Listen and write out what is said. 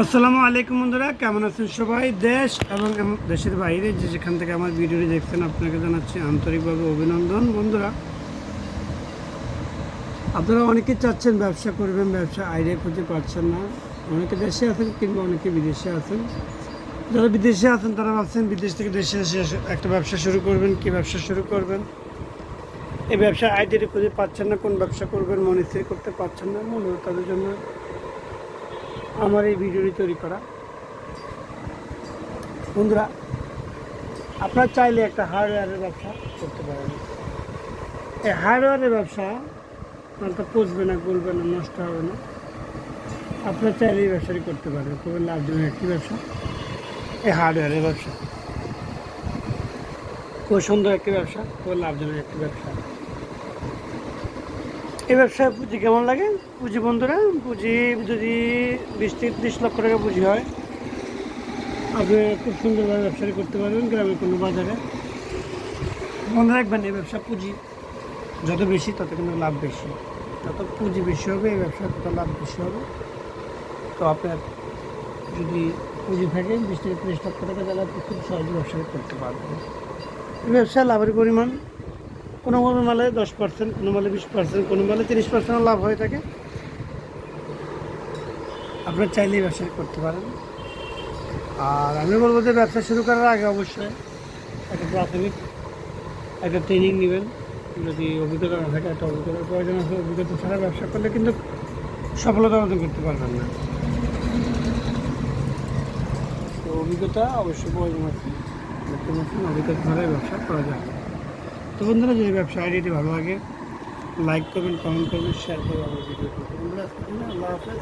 আসসালামু আলাইকুম বন্ধুরা, কেমন আছেন সবাই? দেশ এবং দেশের বাইরে যে যেখান থেকে আমার ভিডিওটি দেখছেন, আপনাকে জানাচ্ছি আন্তরিকভাবে অভিনন্দন বন্ধুরা। আপনারা অনেকে চাচ্ছেন ব্যবসা করবেন, ব্যবসা আইডিয়া খুঁজে পাচ্ছেন না। অনেকে দেশে আছেন কিংবা অনেকে বিদেশে আছেন। যারা বিদেশে আছেন, তারা ভাবছেন বিদেশ থেকে দেশে এসে একটা ব্যবসা শুরু করবেন, কি ব্যবসা শুরু করবেন? এই ব্যবসা আইডিয়াটি খুঁজে পাচ্ছেন না, কোন ব্যবসা করবেন, মনে স্থির করতে পারছেন না মূলত তাদের জন্য আমার এই ভিডিওটি তৈরি করা। বন্ধুরা, আপনার চাইলে একটা হার্ডওয়্যারের ব্যবসা করতে পারেন। এই হার্ডওয়্যারের ব্যবসা মালটা পচবে না, গলবে না, নষ্ট হবে না। আপনার চাইলে এই ব্যবসাটি করতে পারেন, খুবই লাভজনক একটি ব্যবসা, এই হার্ডওয়্যারের ব্যবসা। খুব সুন্দর একটি ব্যবসা খুব লাভজনক একটি ব্যবসা। এই ব্যবসায় পুঁজি কেমন লাগে? পুঁজি বন্ধুরা, পুঁজি যদি বিশ থেকে ত্রিশ লক্ষ টাকা পুঁজি হয়। আপনি খুব সুন্দরভাবে ব্যবসাটি করতে পারবেন গ্রামের কোনো বাজারে। মনে রাখবেন, এই ব্যবসা পুঁজি, যত বেশি, তত কিন্তু লাভ বেশি। যত পুঁজি বেশি হবে, এই ব্যবসা তত লাভ বেশি হবে। তো আপনার যদি পুঁজি থাকে বিশ থেকে ত্রিশ লক্ষ টাকা তাহলে আপনি খুব সহজে ব্যবসাটি করতে পারবেন। এই ব্যবসায় লাভের পরিমাণ, কোনো কোনো মালে দশ পার্সেন্ট কোনো মালে বিশ পার্সেন্ট কোনো মালে তিরিশ পার্সেন্ট লাভ হয়ে থাকে। আপনার চাইলেই ব্যবসা করতে পারেন। আর আমি বলব যে ব্যবসা শুরু করার আগে অবশ্যই একটা প্রাথমিক একটা ট্রেনিং নেবেন। যদি অভিজ্ঞতা না থাকে, একটা অভিজ্ঞতার প্রয়োজন আছে, অভিজ্ঞতা ছাড়া ব্যবসা করলে কিন্তু সফলতা অর্জন করতে পারবেন না। তো অভিজ্ঞতা অবশ্যই প্রয়োজন আছে। পাচ্ছেন অভিজ্ঞতা ছাড়াই ব্যবসা করা যায়। তো বন্ধুরা, যদি ব্যবসা আইডিয়াটি ভালো লাগে লাইক করবেন কমেন্ট করবেন শেয়ার করবেন, আমার ভিডিওটি বন্ধুরা আল্লাহ হাফেজ।